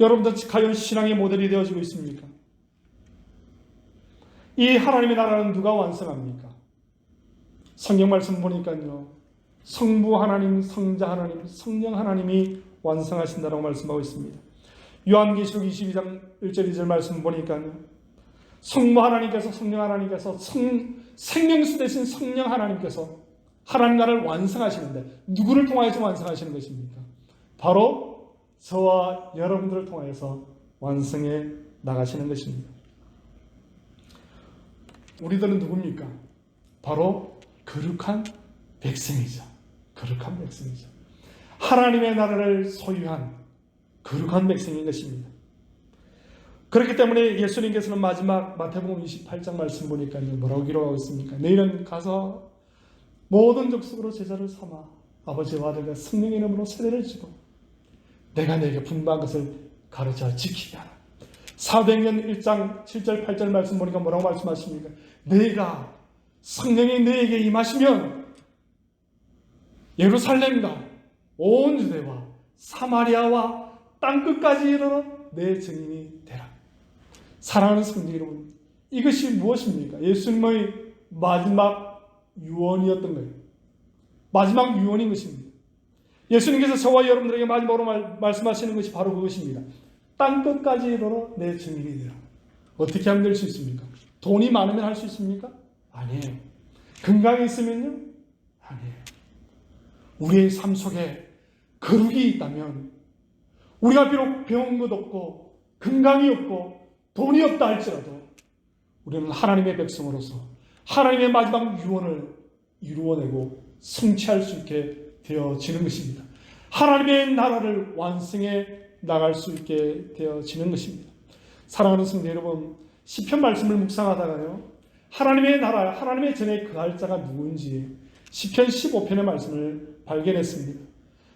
여러분들 과연 신앙의 모델이 되어지고 있습니까? 이 하나님의 나라는 누가 완성합니까? 성경 말씀 보니까요. 성부 하나님, 성자 하나님, 성령 하나님이 완성하신다라고 말씀하고 있습니다. 요한계시록 22장 1절 2절 말씀 보니까요. 성부 하나님께서 성령 하나님께서 성, 생명수 대신 성령 하나님께서 하나님 나라를 완성하시는데 누구를 통하여서 완성하시는 것입니까? 바로 저와 여러분들을 통하여서 완성해 나가시는 것입니다. 우리들은 누굽니까? 바로 거룩한 백성이죠. 거룩한 백성이죠. 하나님의 나라를 소유한 거룩한 백성인 것입니다. 그렇기 때문에 예수님께서는 마지막 마태복음 28장 말씀 보니까 뭐라고 기록하고 있습니까? 너희는 가서 모든 족속으로 제자를 삼아 아버지와 아들과 성령의 이름으로 세례를 주고 내가 내게 분부한 것을 가르쳐 지키게 하라. 사도행전 1장 7절 8절 말씀 보니까 뭐라고 말씀하십니까? 너희가 성령이 너에게 임하시면 예루살렘과 온 유대와 사마리아와 땅 끝까지 이르러 내 증인이 되라. 사랑하는 성도 여러분, 이것이 무엇입니까? 예수님의 마지막 유언이었던 거예요. 마지막 유언인 것입니다. 예수님께서 저와 여러분들에게 마지막으로 말, 말씀하시는 것이 바로 그것입니다. 땅 끝까지 이르러 내 증인이 되라. 어떻게 하면 될 수 있습니까? 돈이 많으면 할 수 있습니까? 아니에요. 건강이 있으면요? 아니에요. 우리의 삶 속에 거룩이 있다면 우리가 비록 배운 것 없고 건강이 없고 돈이 없다 할지라도 우리는 하나님의 백성으로서 하나님의 마지막 유언을 이루어내고 성취할 수 있게 되어지는 것입니다. 하나님의 나라를 완성해 나갈 수 있게 되어지는 것입니다. 사랑하는 성도 여러분, 시편 말씀을 묵상하다가요. 하나님의 나라, 하나님의 전에 그할 자가 누군지 시편 15편의 말씀을 발견했습니다.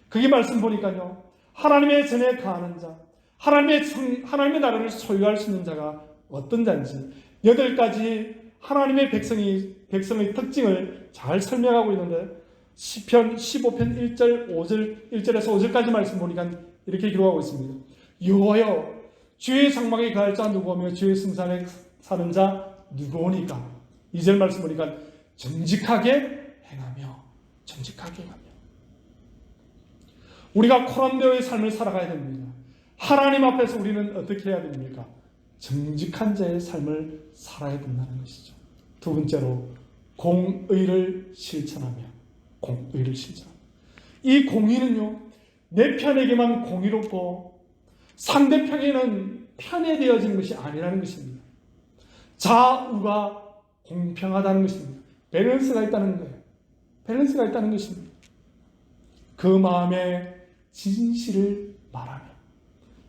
그게 말씀 보니까요. 하나님의 전에 가하는 자, 하나님의 성, 하나님의 나라를 소유할 수 있는 자가 어떤 자인지 여덟 가지 하나님의 백성이 백성의 특징을 잘 설명하고 있는데 시편 15편 1절 5절 1절에서 5절까지 말씀 보니까 이렇게 기록하고 있습니다. 여호와여 주의 장막에 가할 자 누구며 주의 승산에 사는 자 누구오니까 2절 말씀 보니까 정직하게 행하며 정직하게 행하며 우리가 코란되어의 삶을 살아가야 됩니다. 하나님 앞에서 우리는 어떻게 해야 됩니까? 정직한 자의 삶을 살아야 된다는 것이죠. 두 번째로 공의를 실천하며 공의를 실천하며 이 공의는요 내 편에게만 공의롭고 상대편에는 편애되어지는 것이 아니라는 것입니다. 좌우가 공평하다는 것입니다. 밸런스가 있다는 거예요. 밸런스가 있다는 것입니다. 그 마음에 진실을 말하며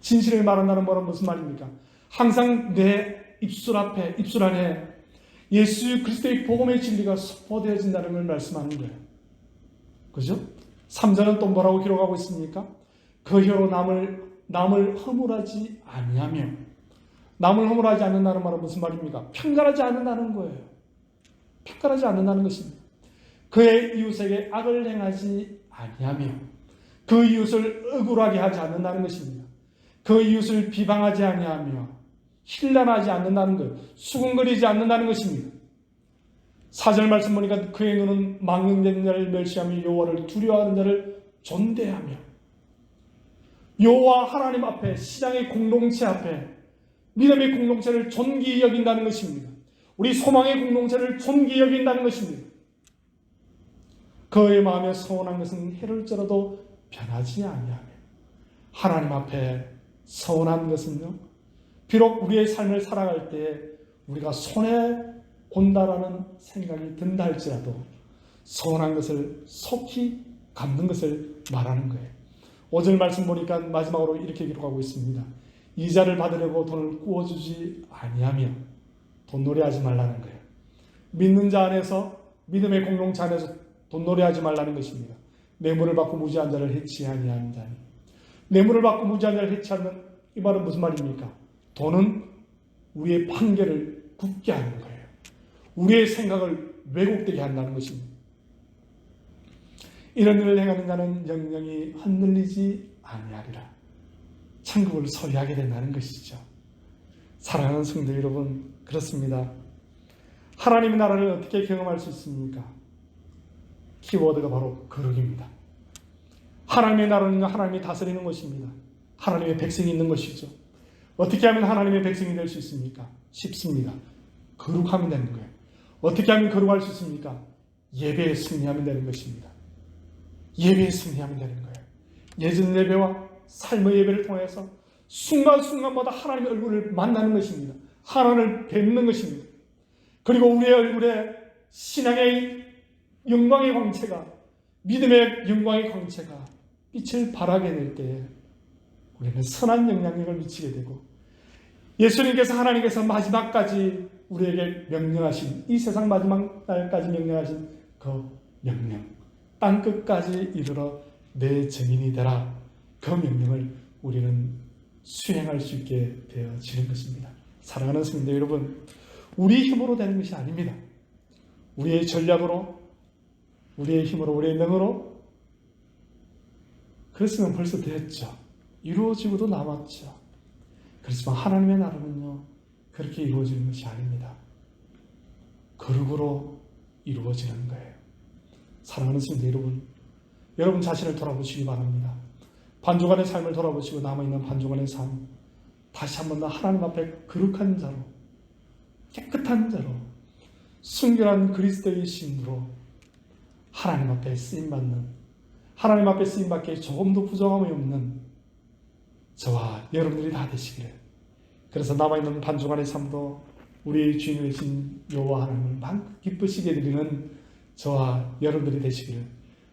진실을 말한다는 말은 무슨 말입니까? 항상 내 입술 앞에 입술 안에 예수 그리스도의 복음의 진리가 선포되어진다는 걸 말씀하는 거예요. 그죠? 3절은 또 뭐라고 기록하고 있습니까? 그 혀로 남을 남을 허물하지 아니하며 남을 허물하지 않는다는 말은 무슨 말입니까? 편가하지 않는다는 거예요. 편가하지 않는다는 것입니다. 그의 이웃에게 악을 행하지 아니하며 그 이웃을 억울하게 하지 않는다는 것입니다. 그 이웃을 비방하지 아니하며 힐난하지 않는다는 것, 수군거리지 않는다는 것입니다. 사절 말씀 보니까 그의 눈은 망령된 자를 멸시하며 여호와를 두려워하는 자를 존대하며 여호와 하나님 앞에 시장의 공동체 앞에 믿음의 공동체를 존귀히 여긴다는 것입니다. 우리 소망의 공동체를 존귀히 여긴다는 것입니다. 그의 마음에 서운한 것은 해를지라도 변하지 아니하며 하나님 앞에 서운한 것은요. 비록 우리의 삶을 살아갈 때 우리가 손해 본다라는 생각이 든다 할지라도 서운한 것을 속히 갚는 것을 말하는 거예요. 오절 말씀 보니까 마지막으로 이렇게 기록하고 있습니다. 이자를 받으려고 돈을 구워주지 아니하며 돈놀이하지 말라는 거예요. 믿는 자 안에서 믿음의 공동체 안에서 돈놀이하지 말라는 것입니다. 뇌물을 받고 무지한 자를 해치하니 자니. 뇌물을 받고 무지한 자를 해치하는 이 말은 무슨 말입니까? 돈은 우리의 판결을 굳게 하는 거예요. 우리의 생각을 왜곡되게 한다는 것입니다. 이런 일을 행하는 자는 영영이 흔들리지 아니하리라. 천국을 소유하게 된다는 것이죠. 사랑하는 성도 여러분, 그렇습니다. 하나님의 나라를 어떻게 경험할 수 있습니까? 키워드가 바로 거룩입니다. 하나님의 나라는 하나님이 다스리는 것입니다. 하나님의 백성이 있는 것이죠. 어떻게 하면 하나님의 백성이 될 수 있습니까? 쉽습니다. 거룩하면 되는 거예요. 어떻게 하면 거룩할 수 있습니까? 예배에 승리하면 되는 것입니다. 예배에 승리하면 되는 거예요. 예전 예배와 삶의 예배를 통해서 순간순간마다 하나님의 얼굴을 만나는 것입니다. 하나님을 뵙는 것입니다. 그리고 우리의 얼굴에 신앙의 영광의 광채가 믿음의 영광의 광채가 빛을 발하게 될 때에 우리는 선한 영향력을 미치게 되고 예수님께서 하나님께서 마지막까지 우리에게 명령하신 이 세상 마지막 날까지 명령하신 그 명령 땅 끝까지 이르러 내 증인이 되라 그 명령을 우리는 수행할 수 있게 되어지는 것입니다. 사랑하는 성도 여러분, 우리 힘으로 되는 것이 아닙니다. 우리의 전략으로, 우리의 힘으로, 우리의 능으로 그랬으면 벌써 됐죠. 이루어지고도 남았죠. 그렇지만 하나님의 나라는요, 그렇게 이루어지는 것이 아닙니다. 거룩으로 이루어지는 거예요. 사랑하는 성도 여러분, 여러분 자신을 돌아보시기 바랍니다. 반주간의 삶을 돌아보시고 남아있는 반주간의 삶, 다시 한번 더 하나님 앞에 거룩한 자로, 깨끗한 자로, 순결한 그리스도의 신으로 하나님 앞에 쓰임받는, 하나님 앞에 쓰임받기에 조금도 부정함이 없는 저와 여러분들이 다 되시기를. 그래서 남아있는 반주간의 삶도 우리 주인 이신 여호와 하나님을 막 기쁘시게 드리는 저와 여러분들이 되시기를.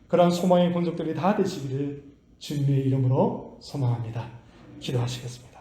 그러한 소망의 본적들이 다 되시기를 주님의 이름으로 소망합니다. 기도하시겠습니다.